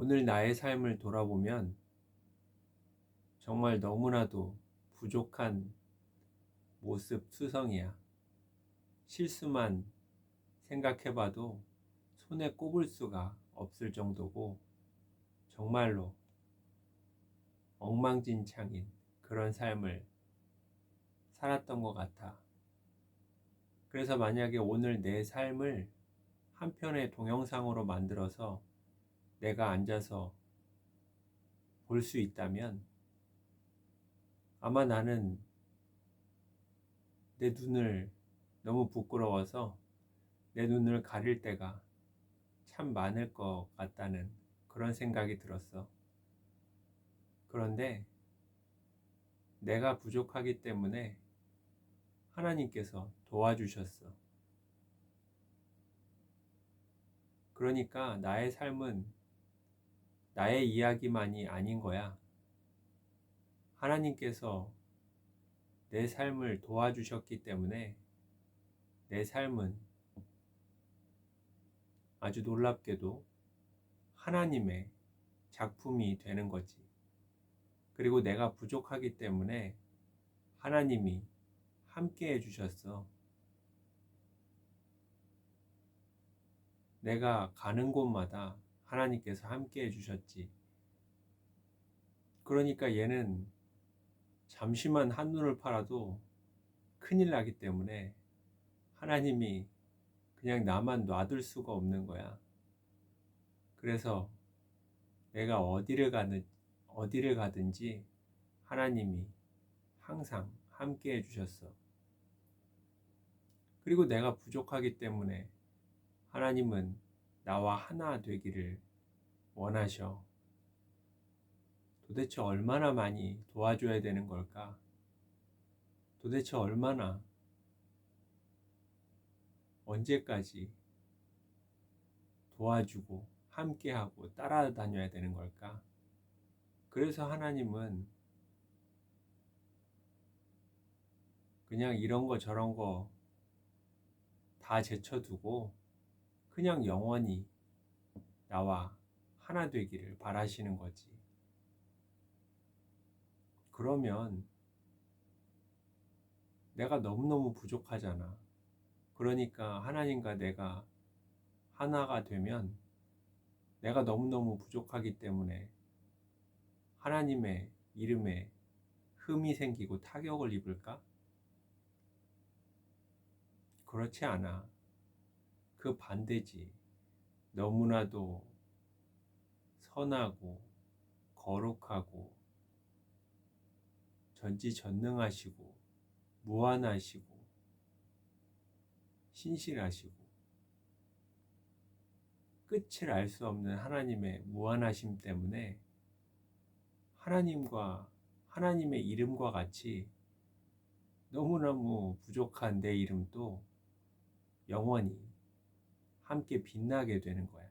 오늘 나의 삶을 돌아보면 정말 너무나도 부족한 모습 투성이야. 실수만 생각해봐도 손에 꼽을 수가 없을 정도고 정말로 엉망진창인 그런 삶을 살았던 것 같아. 그래서 만약에 오늘 내 삶을 한 편의 동영상으로 만들어서 내가 앉아서 볼 수 있다면 아마 나는 내 눈을 너무 부끄러워서 내 눈을 가릴 때가 참 많을 것 같다는 그런 생각이 들었어. 그런데 내가 부족하기 때문에 하나님께서 도와주셨어. 그러니까 나의 삶은 나의 이야기만이 아닌 거야. 하나님께서 내 삶을 도와주셨기 때문에 내 삶은 아주 놀랍게도 하나님의 작품이 되는 거지. 그리고 내가 부족하기 때문에 하나님이 함께 해주셨어. 내가 가는 곳마다 하나님께서 함께 해주셨지. 그러니까 얘는 잠시만 한눈을 팔아도 큰일 나기 때문에 하나님이 그냥 나만 놔둘 수가 없는 거야. 그래서 내가 어디를 가든, 어디를 가든지 하나님이 항상 함께 해주셨어. 그리고 내가 부족하기 때문에 하나님은 나와 하나 되기를 원하셔. 도대체 얼마나 많이 도와줘야 되는 걸까? 도대체 얼마나 언제까지 도와주고 함께하고 따라다녀야 되는 걸까? 그래서 하나님은 그냥 이런 거 저런 거 다 제쳐두고 그냥 영원히 나와 하나 되기를 바라시는 거지. 그러면 내가 너무너무 부족하잖아. 그러니까 하나님과 내가 하나가 되면 내가 너무너무 부족하기 때문에 하나님의 이름에 흠이 생기고 타격을 입을까? 그렇지 않아. 그 반대지. 너무나도 선하고 거룩하고 전지전능하시고 무한하시고 신실하시고 끝을 알 수 없는 하나님의 무한하심 때문에 하나님과 하나님의 이름과 같이 너무너무 부족한 내 이름도 영원히 함께 빛나게 되는 거야.